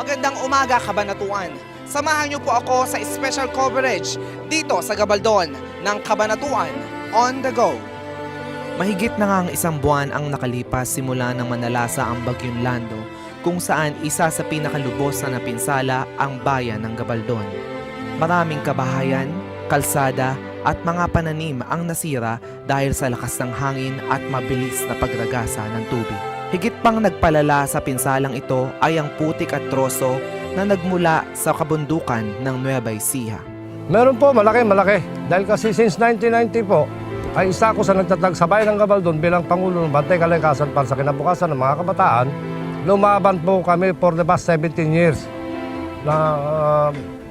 Magandang umaga, Kabanatuan. Samahan niyo po ako sa special coverage dito sa Gabaldon ng Kabanatuan on the go. Mahigit na nga ang isang buwan ang nakalipas simula nang manalasa ang Bagyong Lando kung saan isa sa pinakalubos na napinsala ang bayan ng Gabaldon. Maraming kabahayan, kalsada at mga pananim ang nasira dahil sa lakas ng hangin at mabilis na pagragasa ng tubig. Higit pang nagpalala sa pinsalang ito ay ang putik at troso na nagmula sa kabundukan ng Nueva Ecija. Meron po, malaki, malaki. Dahil kasi since 1990 po, ay isa ako sa nagtatag sa bayan ng Gabaldon bilang Pangulo ng Bantay Kalikasan para sa kinabukasan ng mga kabataan. Lumaban po kami for the past 17 years na ah,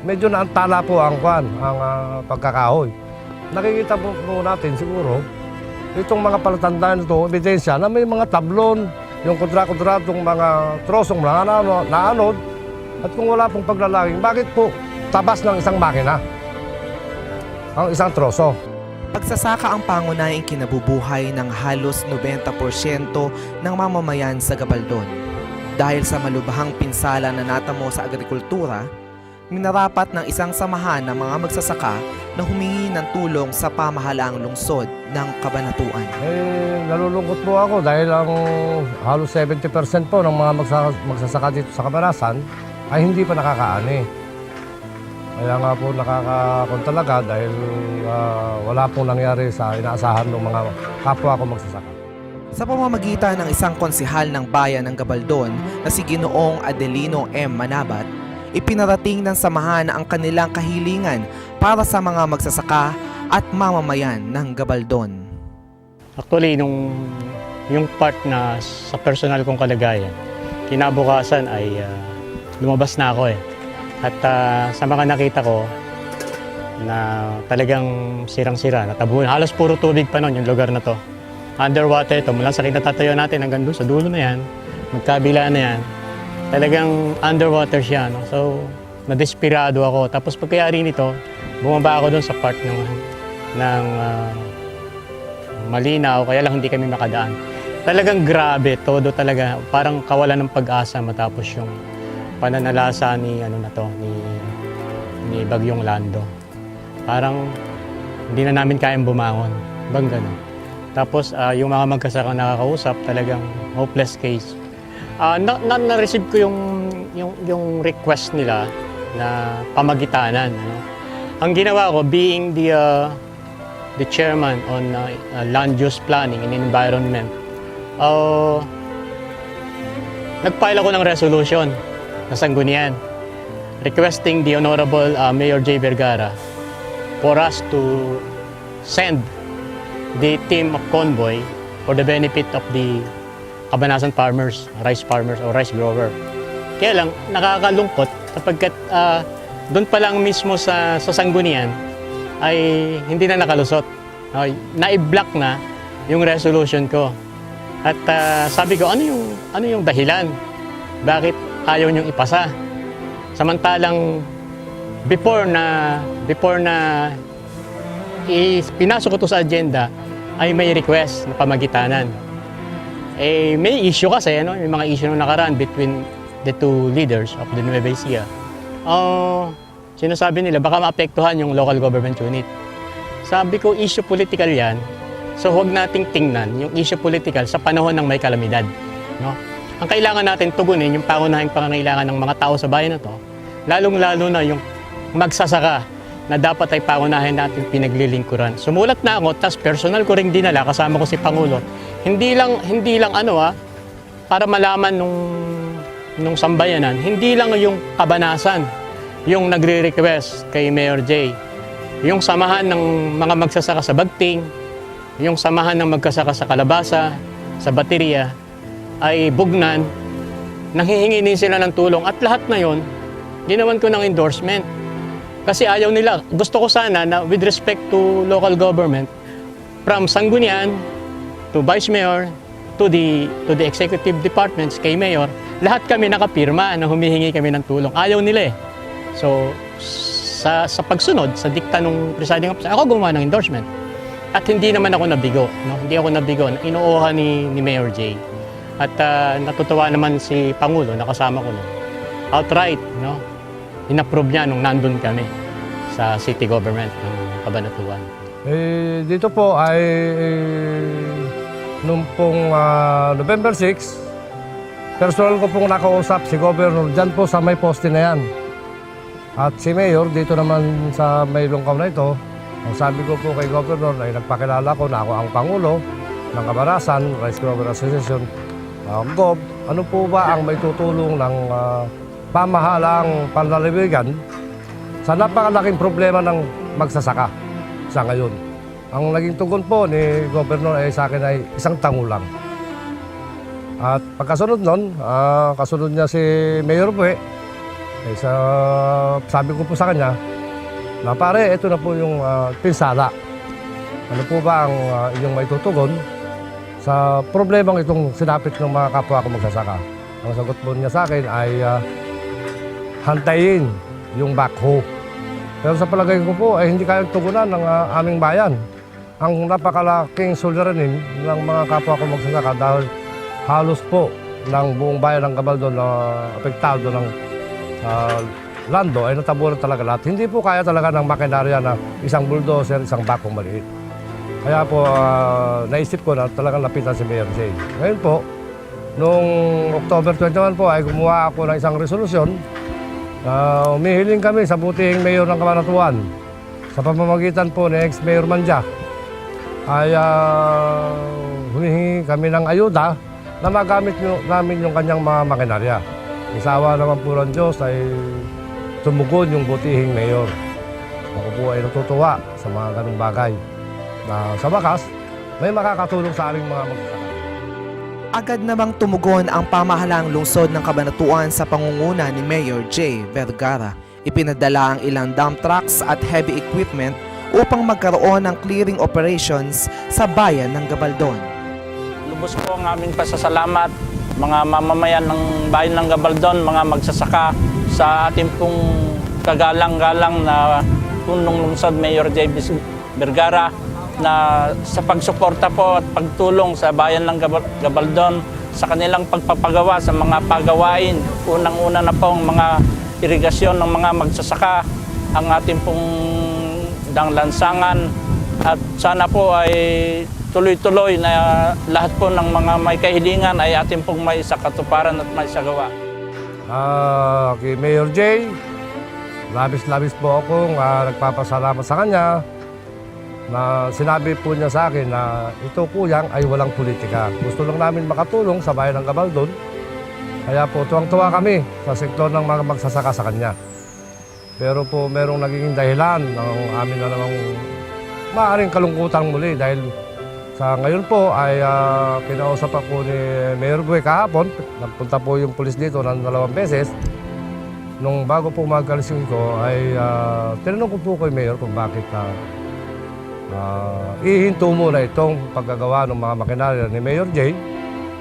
medyo naantala po ang kwan, ang ah, pagkakahoy. Nakikita po, po natin siguro itong mga palatandaan ito, ebidensya na may mga tablon, yung kontra-kontratong mga trosong na naanod, at kung wala pong paglalaging, bakit po tabas ng isang makina? Ang isang troso. Pagsasaka ang pangunahing kinabubuhay ng halos 90% ng mamamayan sa Gabaldon. Dahil sa malubhang pinsala na natamo sa agrikultura, minarapat ng isang samahan ng mga magsasaka na humingi ng tulong sa pamahalaang lungsod ng Kabanatuan. Eh, nalulungkot po ako dahil ang halos 70% po ng mga magsasaka, magsasaka dito sa Kabarasan ay hindi pa nakakaani. Kaya nga po nakakakon talaga dahil ah, wala pong nangyari sa inaasahan ng mga kapwa ko magsasaka. Sa pamamagitan ng isang konsihal ng bayan ng Gabaldon na si Ginoong Adelino M. Manabat, ipinarating ng samahan ang kanilang kahilingan para sa mga magsasaka at mamamayan ng Gabaldon. Actually, nung yung part na sa personal kong kalagayan, kinabukasan ay ah, lumabas na ako eh. At ah, sa mga nakita ko, na talagang sirang-sira, natabunan. Halos puro tubig pa noon yung lugar na to. Underwater ito, mula sa kinatatayo natin hanggang doon sa dulo na yan, magkabila na yan. Talagang underwater siya. No? So, nadespirado ako. Tapos pagkayari nito, bumaba ako doon sa part ng, ng ah, malinaw, kaya lang hindi kami makadaan. Talagang grabe, todo talaga, parang kawalan ng pag-asa matapos yung pananalasa ni ano na to, ni, ni Bagyong Lando. Parang hindi na namin kayang bumangon. Bang ganun. Tapos ah, yung mga magkasaka nakakausap, talagang hopeless case. Ah, na, na, na-receive ko yung, yung, yung request nila na pamagitanan. Ano? Ang ginawa ko, being the ah, the chairman on uh, uh, land use planning and environment. Uh, nag-file ako ng resolution na sanggunian requesting the Honorable uh, Mayor J. Vergara for us to send the team of convoy for the benefit of the Kabanasan farmers, rice farmers or rice grower. Kaya lang, nakakalungkot sapagkat uh, doon pa lang mismo sa, sa sanggunian, ay hindi na nakalusot. Okay, na-block na yung resolution ko. At ah, sabi ko, ano yung, ano yung dahilan? Bakit ayaw niyong ipasa? Samantalang before na before na pinasok ko to sa agenda ay may request na pamagitanan. Eh, may issue kasi, ano? may mga issue nung nakaraan between the two leaders of the Nueva Ecija. Oh, sinasabi nila baka maapektuhan yung local government unit. Sabi ko, issue political yan. So huwag nating tingnan yung issue political sa panahon ng may kalamidad. No? Ang kailangan natin tugunin yung pangunahing pangangailangan ng mga tao sa bayan na to, lalong-lalo na yung magsasaka na dapat ay pangunahin natin pinaglilingkuran. Sumulat na ako, tas personal ko ring dinala, kasama ko si Pangulo. Hindi lang, hindi lang ano ah, para malaman nung, nung sambayanan, hindi lang yung kabanasan, yung nagre-request kay Mayor J. Yung samahan ng mga magsasaka sa Bagting, yung samahan ng magkasaka sa Kalabasa, sa Bateria, ay bugnan, nanghihingi din sila ng tulong at lahat na yon, ginawan ko ng endorsement. Kasi ayaw nila. Gusto ko sana na with respect to local government, from Sanggunian to Vice Mayor to the to the executive departments kay Mayor, lahat kami nakapirma na humihingi kami ng tulong. Ayaw nila eh. So sa sa pagsunod sa dikta ng presiding officer, ako gumawa ng endorsement. At hindi naman ako nabigo, no? Hindi ako nabigo. Inuuha ni, ni Mayor Jay. At ah, natutuwa naman si Pangulo, nakasama ko no. Outright, no? Inapprove niya nung nandun kami sa city government ng Cabanatuan. Eh, dito po ay eh, nung pong ah, November 6, personal ko pong nakausap si Governor dyan po sa may poste na yan. At si Mayor dito naman sa may lungkaw na ito, ang sabi ko po kay Governor ay nagpakilala ko na ako ang Pangulo ng Kabarasan, Rice Grower Association, uh, GOB. Ano po ba ang may tutulong ng ah, pamahalang panlalawigan sa napakalaking problema ng magsasaka sa ngayon. Ang naging tugon po ni Governor ay sa akin ay isang tango lang. At pagkasunod nun, ah, kasunod niya si Mayor Pue, eh, sa, sabi ko po sa kanya, na pare, ito na po yung ah, pinsala. Ano po ba ang ah, inyong may tutugon sa problemang itong sinapit ng mga kapwa ko magsasaka? Ang sagot po niya sa akin ay ah, hantayin yung backhoe. Pero sa palagay ko po ay hindi kayang tugunan ng ah, aming bayan. Ang napakalaking suliranin ng mga kapwa ko magsasaka dahil halos po ng buong bayan ng Gabaldon na apektado ng ah, lando ay natabunan talaga lahat. Hindi po kaya talaga ng makinarya na isang bulldozer, isang bakong maliit. Kaya po ah, naisip ko na talagang lapitan si Mayor Jay. Ngayon po, noong October 21 po ay gumawa ako ng isang resolusyon Uh, umihiling kami sa butihing mayor ng Kabanatuan sa pamamagitan po ni ex-mayor Manja ay uh, humihingi kami ng ayuda na magamit nyo, namin yung kanyang mga makinarya. Isawa naman po ng Diyos ay tumugon yung butihing mayor. Ako po ay natutuwa sa mga ganong bagay na sa wakas may makakatulong sa aming mga magsasaka. Agad namang tumugon ang pamahalang lungsod ng Kabanatuan sa pangunguna ni Mayor J. Vergara. Ipinadala ang ilang dump trucks at heavy equipment upang magkaroon ng clearing operations sa bayan ng Gabaldon. Lubos po ang aming pasasalamat mga mamamayan ng bayan ng Gabaldon, mga magsasaka sa ating pong kagalang-galang na punong lungsod Mayor J. Vergara na sa pagsuporta po at pagtulong sa bayan ng Gabal- Gabaldon sa kanilang pagpapagawa sa mga pagawain. Unang-una na po ang mga irigasyon ng mga magsasaka, ang ating pong danglansangan at sana po ay tuloy-tuloy na lahat po ng mga may kahilingan ay ating pong may sakatuparan at may sagawa. Ah, kay Mayor Jay, labis-labis po akong ah, nagpapasalamat sa kanya na sinabi po niya sa akin na ito kuyang ay walang politika. Gusto lang namin makatulong sa bayan ng Gabaldon. Kaya po tuwang-tuwa kami sa sektor ng mga magsasaka sa kanya. Pero po merong naging dahilan ng amin na namang maaaring kalungkutan muli dahil sa ngayon po ay ah, kinausap ako ni Mayor Bue kahapon. Nagpunta po yung pulis dito ng dalawang beses. Nung bago po magkalising ko ay ah, tinanong ko po kay Mayor kung bakit ah, ah, ihinto muna itong paggagawa ng mga makinarya ni Mayor Jay.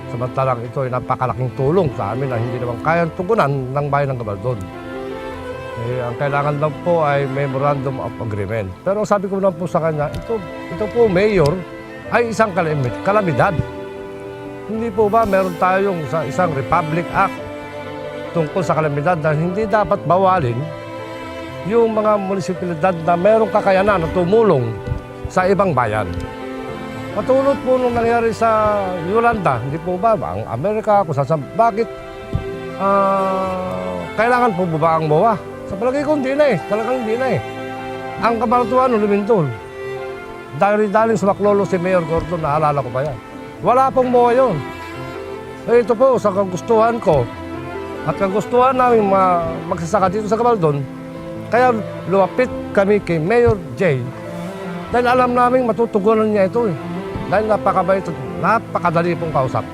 Samantalang ito ay napakalaking tulong sa amin na hindi naman kayang tugunan ng bayan ng Gabaldon. Eh, ang kailangan lang po ay memorandum of agreement. Pero sabi ko lang po sa kanya, ito, ito po, Mayor, ay isang kalamid, kalamidad. Hindi po ba meron tayong sa isang Republic Act tungkol sa kalamidad na hindi dapat bawalin yung mga munisipalidad na merong kakayanan na tumulong sa ibang bayan. Patulot po nung nangyari sa Yolanda, hindi po ba ang Amerika, kung saan, bakit ah, kailangan po ba ang MOA? Sa palagay ko, hindi na eh. Talagang hindi na eh. Ang kabaratuan lumintol. Dahil daling sumaklolo si Mayor Gordon, naalala ko pa yan. Wala pong MOA yun. Eh, ito po, sa kagustuhan ko, at kagustuhan namin mga magsasaka dito sa Gabaldon, kaya lumapit kami kay Mayor Jay dahil alam namin matutugunan niya ito eh. Dahil napakabait at napakadali pong kausap.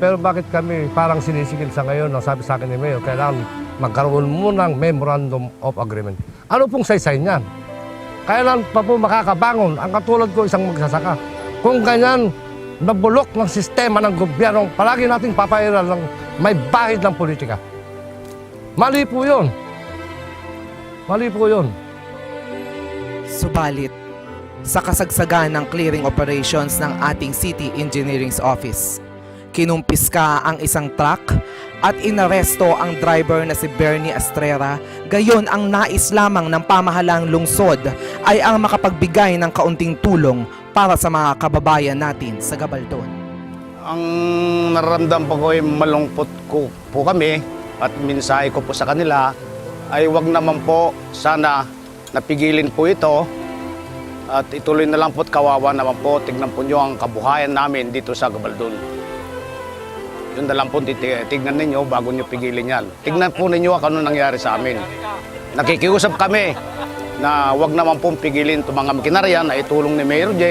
Pero bakit kami parang sinisigil sa ngayon na sabi sa akin ni Mayor, kailangan magkaroon muna ng Memorandum of Agreement. Ano pong saysay niyan? Kailan pa po makakabangon ang katulad ko isang magsasaka? Kung ganyan, nabulok ng sistema ng gobyerno, palagi nating papairal ng may bahid ng politika. Mali po yun. Mali po yun. Subalit, sa kasagsagan ng clearing operations ng ating City Engineering's Office. Kinumpiska ang isang truck at inaresto ang driver na si Bernie Estrera. Gayon ang nais lamang ng pamahalang lungsod ay ang makapagbigay ng kaunting tulong para sa mga kababayan natin sa Gabaldon. Ang nararamdaman po ko ay malungkot ko po kami at minsahe ko po sa kanila ay wag naman po sana napigilin po ito at ituloy na lang po at kawawa naman po. Tignan po nyo ang kabuhayan namin dito sa Gabaldon. Yun na lang po tignan ninyo bago nyo pigilin yan. Tignan po ninyo kung ano nangyari sa amin. Nakikiusap kami na wag naman pong pigilin itong mga makinarya na itulong ni Mayor J.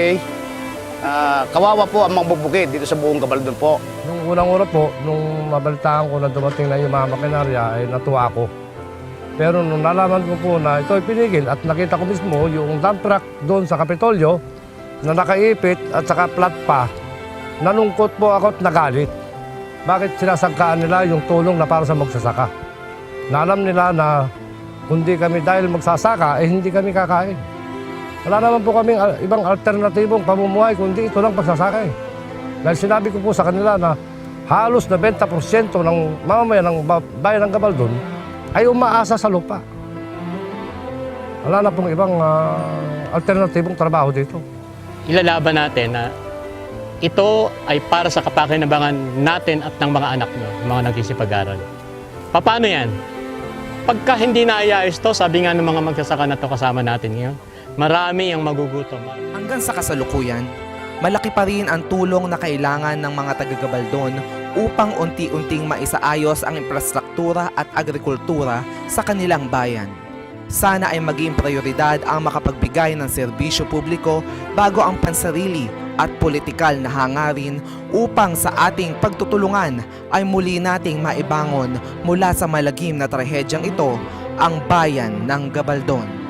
Ah, kawawa po ang mga bubukid dito sa buong Gabaldon po. Nung unang-una po, nung mabalitaan ko na dumating na yung mga makinarya, ay natuwa ako. Pero nung nalaman ko po na ito ay pinigil at nakita ko mismo yung dump truck doon sa Kapitolyo na nakaipit at saka flat pa, nanungkot po ako at nagalit. Bakit sinasangkaan nila yung tulong na para sa magsasaka? Na alam nila na kundi kami dahil magsasaka, eh hindi kami kakain. Wala naman po kaming ibang alternatibong pamumuhay kundi ito lang pagsasaka eh. Dahil sinabi ko po sa kanila na halos 90% ng mamamayan ng ba- bayan ng Gabaldon ay umaasa sa lupa. Wala na pong ibang ah, alternatibong trabaho dito. Ilalaban natin na ito ay para sa kapakinabangan natin at ng mga anak nyo, ng mga nagsisipag-aral. Paano yan? Pagka hindi naayayos to, sabi nga ng mga magsasaka na to kasama natin ngayon, marami ang magugutom. Hanggang sa kasalukuyan, malaki pa rin ang tulong na kailangan ng mga taga-Gabaldon upang unti-unting maisaayos ang infrastruktura at agrikultura sa kanilang bayan. Sana ay maging prioridad ang makapagbigay ng serbisyo publiko bago ang pansarili at politikal na hangarin upang sa ating pagtutulungan ay muli nating maibangon mula sa malagim na trahedyang ito ang bayan ng Gabaldon.